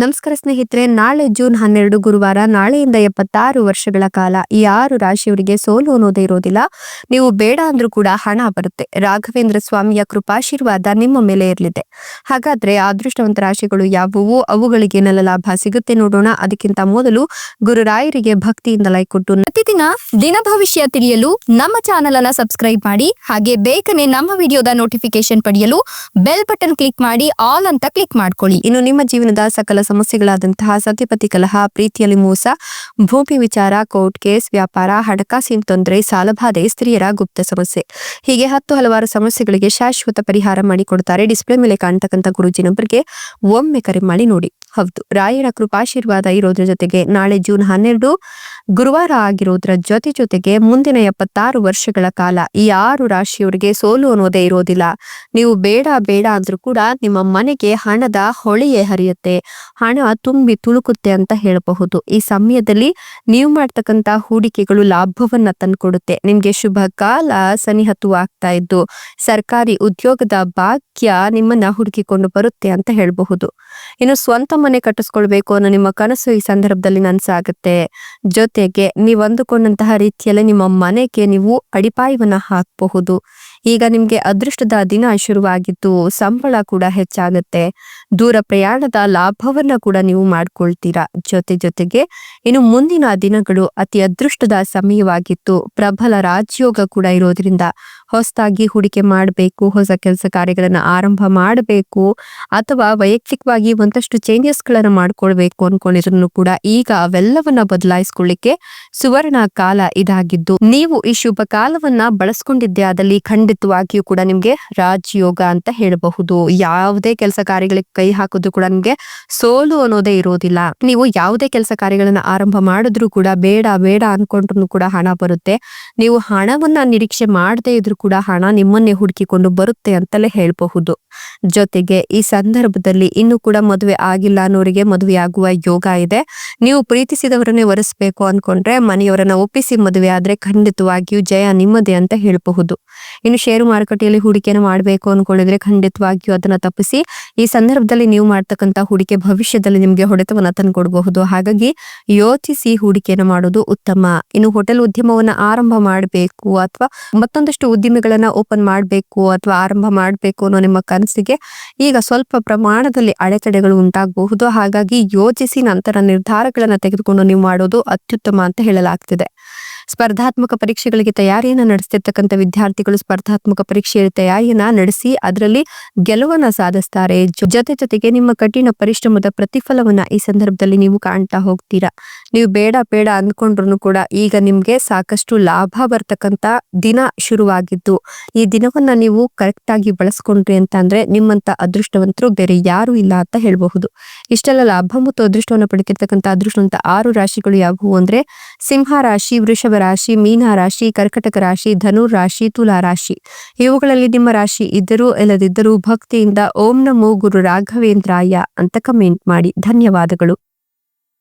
ನಮಸ್ಕಾರ ಸ್ನೇಹಿತರೆ, ನಾಳೆ ಜೂನ್ ಹನ್ನೆರಡು ಗುರುವಾರ, ನಾಳೆಯಿಂದ ಎಪ್ಪತ್ತಾರು ವರ್ಷಗಳ ಕಾಲ ಈ ಆರು ರಾಶಿಯವರಿಗೆ ಸೋಲು ಅನ್ನೋದೇ ಇರೋದಿಲ್ಲ. ನೀವು ಬೇಡ ಅಂದ್ರೂ ಕೂಡ ಹಣ ಬರುತ್ತೆ. ರಾಘವೇಂದ್ರ ಸ್ವಾಮಿಯ ಕೃಪಾಶೀರ್ವಾದ ನಿಮ್ಮ ಮೇಲೆ ಇರಲಿದೆ. ಹಾಗಾದ್ರೆ ಅದೃಷ್ಟವಂತ ರಾಶಿಗಳು ಯಾವುವು? ಅವುಗಳಿಗೆ ಏನೆಲ್ಲ ಲಾಭ ಸಿಗುತ್ತೆ ನೋಡೋಣ. ಅದಕ್ಕಿಂತ ಮೊದಲು ಗುರುರಾಯರಿಗೆ ಭಕ್ತಿಯಿಂದ ಲೈಕ್ ಕೊಟ್ಟು ಪ್ರತಿದಿನ ದಿನ ಭವಿಷ್ಯ ತಿಳಿಯಲು ನಮ್ಮ ಚಾನೆಲ್ ಅನ್ನ ಸಬ್ಸ್ಕ್ರೈಬ್ ಮಾಡಿ, ಹಾಗೆ ಬೇಗನೆ ನಮ್ಮ ವಿಡಿಯೋದ ನೋಟಿಫಿಕೇಶನ್ ಪಡೆಯಲು ಬೆಲ್ ಬಟನ್ ಕ್ಲಿಕ್ ಮಾಡಿ, ಆಲ್ ಅಂತ ಕ್ಲಿಕ್ ಮಾಡ್ಕೊಳ್ಳಿ. ಇನ್ನು ನಿಮ್ಮ ಜೀವನದ ಸಕಲ ಸಮಸ್ಯೆಗಳಾದಂತಹ ಸತ್ಯಪತಿ ಕಲಹ, ಪ್ರೀತಿಯಲ್ಲಿ ಮೋಸ, ಭೂಮಿ ವಿಚಾರ, ಕೋರ್ಟ್ ಕೇಸ್, ವ್ಯಾಪಾರ, ಹಣಕಾಸಿನ ತೊಂದರೆ, ಸಾಲಬಾಧೆ, ಸ್ತ್ರೀಯರ ಗುಪ್ತ ಸಮಸ್ಯೆ. ಹೀಗೆ ಹತ್ತು ಹಲವಾರು ಸಮಸ್ಯೆಗಳಿಗೆ ಶಾಶ್ವತ ಪರಿಹಾರ ಮಾಡಿಕೊಡುತ್ತಾರೆ ಡಿಸ್ಪ್ಲೇ ಮೇಲೆ ಕಾಣ್ತಕ್ಕಂಥ ಗುರುಜಿ ನಂಬರ್ಗೆ ಒಮ್ಮೆ ಕರೆ ಮಾಡಿ ನೋಡಿ. ಹೌದು, ರಾಯರ ಕೃಪಾಶೀರ್ವಾದ ಇರೋದ್ರ ಜೊತೆಗೆ ನಾಳೆ ಜೂನ್ ಹನ್ನೆರಡು ಗುರುವಾರ ಆಗಿರೋದ್ರ ಜೊತೆ ಜೊತೆಗೆ ಮುಂದಿನ ಎಪ್ಪತ್ತಾರು ವರ್ಷಗಳ ಕಾಲ ಈ ಆರು ರಾಶಿಯವರಿಗೆ ಸೋಲು ಅನ್ನೋದೇ ಇರೋದಿಲ್ಲ. ನೀವು ಬೇಡ ಬೇಡ ಅಂದ್ರೂ ಕೂಡ ನಿಮ್ಮ ಮನೆಗೆ ಹಣದ ಹೊಳೆಯೇ ಹರಿಯುತ್ತೆ. ಹಣ ತುಂಬಿ ತುಳುಕುತ್ತೆ ಅಂತ ಹೇಳಬಹುದು. ಈ ಸಮಯದಲ್ಲಿ ನೀವು ಮಾಡ್ತಕ್ಕಂತ ಹೂಡಿಕೆಗಳು ಲಾಭವನ್ನ ತಂದುಕೊಡುತ್ತೆ. ನಿಮ್ಗೆ ಶುಭ ಕಾಲ ಸನಿಹತು ಆಗ್ತಾ ಇದ್ದು ಸರ್ಕಾರಿ ಉದ್ಯೋಗದ ಭಾಗ್ಯ ನಿಮ್ಮನ್ನ ಹುಡುಕಿಕೊಂಡು ಬರುತ್ತೆ ಅಂತ ಹೇಳಬಹುದು. ಇನ್ನು ಸ್ವಂತ ಮನೆ ಕಟ್ಟಿಸ್ಕೊಳ್ಬೇಕು ಅನ್ನೋ ನಿಮ್ಮ ಕನಸು ಈ ಸಂದರ್ಭದಲ್ಲಿ ನನ್ಸಾಗುತ್ತೆ. ಜೊತೆಗೆ ನೀವು ಅಂದುಕೊಂಡಂತಹ ರೀತಿಯಲ್ಲಿ ನಿಮ್ಮ ಮನೆಗೆ ನೀವು ಅಡಿಪಾಯವನ್ನ ಹಾಕಬಹುದು. ಈಗ ನಿಮ್ಗೆ ಅದೃಷ್ಟದ ದಿನ ಶುರುವಾಗಿದ್ದು ಸಂಬಳ ಕೂಡ ಹೆಚ್ಚಾಗುತ್ತೆ. ದೂರ ಪ್ರಯಾಣದ ಲಾಭವನ್ನ ಕೂಡ ನೀವು ಮಾಡ್ಕೊಳ್ತೀರಾ. ಜೊತೆ ಜೊತೆಗೆ ಇನ್ನು ಮುಂದಿನ ದಿನಗಳು ಅತಿ ಅದೃಷ್ಟದ ಸಮಯವಾಗಿತ್ತು. ಪ್ರಬಲ ರಾಜ್ಯೋಗ ಕೂಡ ಇರೋದ್ರಿಂದ ಹೊಸದಾಗಿ ಹೂಡಿಕೆ ಮಾಡಬೇಕು, ಹೊಸ ಕೆಲಸ ಕಾರ್ಯಗಳನ್ನ ಆರಂಭ ಮಾಡಬೇಕು, ಅಥವಾ ವೈಯಕ್ತಿಕವಾಗಿ ಒಂದಷ್ಟು ಚೇಂಜಸ್ ಗಳನ್ನ ಮಾಡ್ಕೊಳ್ಬೇಕು ಅನ್ಕೊಂಡಿದ್ರು ಕೂಡ ಈಗ ಅವೆಲ್ಲವನ್ನ ಬದಲಾಯಿಸ್ಕೊಳ್ಳಿಕ್ಕೆ ಸುವರ್ಣ ಕಾಲ ಇದಾಗಿದ್ದು, ನೀವು ಈ ಶುಭ ಕಾಲವನ್ನ ಬಳಸ್ಕೊಂಡಿದ್ದೆ ಆದಲ್ಲಿ ಖಂಡಿತವಾಗಿಯೂ ಕೂಡ ನಿಮ್ಗೆ ರಾಜಯೋಗ ಅಂತ ಹೇಳಬಹುದು. ಯಾವುದೇ ಕೆಲಸ ಕಾರ್ಯಗಳಿಗೆ ಕೈ ಹಾಕೋದು ಕೂಡ ನಿಮ್ಗೆ ಸೋಲು ಅನ್ನೋದೇ ಇರೋದಿಲ್ಲ. ನೀವು ಯಾವುದೇ ಕೆಲಸ ಕಾರ್ಯಗಳನ್ನ ಆರಂಭ ಮಾಡಿದ್ರು ಕೂಡ ಬೇಡ ಬೇಡ ಅನ್ಕೊಂಡ್ರು ಕೂಡ ಹಣ ಬರುತ್ತೆ. ನೀವು ಹಣವನ್ನ ನಿರೀಕ್ಷೆ ಮಾಡದೇ ಇದ್ರು ಕೂಡ ಹಣ ನಿಮ್ಮನ್ನೇ ಹುಡುಕಿಕೊಂಡು ಬರುತ್ತೆ ಅಂತಲೇ ಹೇಳಬಹುದು. ಜೊತೆಗೆ ಈ ಸಂದರ್ಭದಲ್ಲಿ ಇನ್ನು ಕೂಡ ಮದುವೆ ಆಗಿಲ್ಲ ಅನ್ನೋರಿಗೆ ಮದುವೆ ಆಗುವ ಯೋಗ ಇದೆ. ನೀವು ಪ್ರೀತಿಸಿದವರನ್ನೇ ಒರೆಸ್ಬೇಕು ಅನ್ಕೊಂಡ್ರೆ ಮನೆಯವರನ್ನ ಒಪ್ಪಿಸಿ ಮದುವೆ ಆದ್ರೆ ಖಂಡಿತವಾಗಿಯೂ ಜಯ ನಿಮ್ಮದೇ ಅಂತ ಹೇಳಬಹುದು. ಇನ್ನು ಷೇರು ಮಾರುಕಟ್ಟೆಯಲ್ಲಿ ಹೂಡಿಕೆಯನ್ನು ಮಾಡಬೇಕು ಅನ್ಕೊಂಡಿದ್ರೆ ಖಂಡಿತವಾಗಿಯೂ ಅದನ್ನ ತಪ್ಪಿಸಿ. ಈ ಸಂದರ್ಭದಲ್ಲಿ ನೀವು ಮಾಡ್ತಕ್ಕಂತ ಹೂಡಿಕೆ ಭವಿಷ್ಯದಲ್ಲಿ ನಿಮಗೆ ಹೊಡೆತವನ್ನ ತಂದ್ಕೊಡ್ಬಹುದು. ಹಾಗಾಗಿ ಯೋಚಿಸಿ ಹೂಡಿಕೆಯನ್ನು ಮಾಡೋದು ಉತ್ತಮ. ಇನ್ನು ಹೋಟೆಲ್ ಉದ್ಯಮವನ್ನ ಆರಂಭ ಮಾಡಬೇಕು ಅಥವಾ ಮತ್ತೊಂದಷ್ಟು ಉದ್ಯಮಿಗಳನ್ನ ಓಪನ್ ಮಾಡಬೇಕು ಅಥವಾ ಆರಂಭ ಮಾಡಬೇಕು ಅನ್ನೋ ನಿಮ್ಮ ಕನಸಿಗೆ ಈಗ ಸ್ವಲ್ಪ ಪ್ರಮಾಣದಲ್ಲಿ ಅಡೆತಡೆಗಳು ಉಂಟಾಗಬಹುದು. ಹಾಗಾಗಿ ಯೋಚಿಸಿ ನಂತರ ನಿರ್ಧಾರಗಳನ್ನ ತೆಗೆದುಕೊಂಡು ನೀವು ಮಾಡೋದು ಅತ್ಯುತ್ತಮ ಅಂತ ಹೇಳಲಾಗ್ತಿದೆ. ಸ್ಪರ್ಧಾತ್ಮಕ ಪರೀಕ್ಷೆಗಳಿಗೆ ತಯಾರಿಯನ್ನ ನಡೆಸ್ತಿರ್ತಕ್ಕಂಥ ವಿದ್ಯಾರ್ಥಿಗಳು ಸ್ಪರ್ಧಾತ್ಮಕ ಪರೀಕ್ಷೆಯ ತಯಾರಿಯನ್ನ ನಡೆಸಿ ಅದರಲ್ಲಿ ಗೆಲುವನ್ನ ಸಾಧಿಸ್ತಾರೆ. ಜೊತೆ ಜೊತೆಗೆ ನಿಮ್ಮ ಕಠಿಣ ಪರಿಶ್ರಮದ ಪ್ರತಿಫಲವನ್ನ ಈ ಸಂದರ್ಭದಲ್ಲಿ ನೀವು ಕಾಣ್ತಾ ಹೋಗ್ತೀರಾ. ನೀವು ಬೇಡ ಬೇಡ ಅಂದ್ಕೊಂಡ್ರು ಕೂಡ ಈಗ ನಿಮ್ಗೆ ಸಾಕಷ್ಟು ಲಾಭ ಬರ್ತಕ್ಕಂತ ದಿನ ಶುರುವಾಗಿದ್ದು, ಈ ದಿನವನ್ನ ನೀವು ಕರೆಕ್ಟ್ ಆಗಿ ಬಳಸ್ಕೊಂಡ್ರಿ ಅಂತ ಅಂದ್ರೆ ನಿಮ್ಮಂತ ಅದೃಷ್ಟವಂತರು ಬೇರೆ ಯಾರು ಇಲ್ಲ ಅಂತ ಹೇಳಬಹುದು. ಇಷ್ಟೆಲ್ಲ ಲಾಭ ಮತ್ತು ಅದೃಷ್ಟವನ್ನು ಪಡೆದಿರ್ತಕ್ಕಂಥ ಅದೃಷ್ಟವಂತ ಆರು ರಾಶಿಗಳು ಯಾವುವು ಅಂದ್ರೆ, ಸಿಂಹ ರಾಶಿ, ವೃಷಭ ರಾಶಿ, ಮೀನ ರಾಶಿ, ಕರ್ಕಟಕ ರಾಶಿ, ಧನುರ್ ರಾಶಿ, ತುಲಾ ರಾಶಿ. ಇವುಗಳಲ್ಲಿ ನಿಮ್ಮ ರಾಶಿ ಇದ್ದರೂ ಇಲ್ಲದಿದ್ದರೂ ಭಕ್ತಿಯಿಂದ ಓಂ ನಮೋ ಗುರು ರಾಘವೇಂದ್ರಾಯ ಅಂತ ಕಮೆಂಟ್ ಮಾಡಿ. ಧನ್ಯವಾದಗಳು.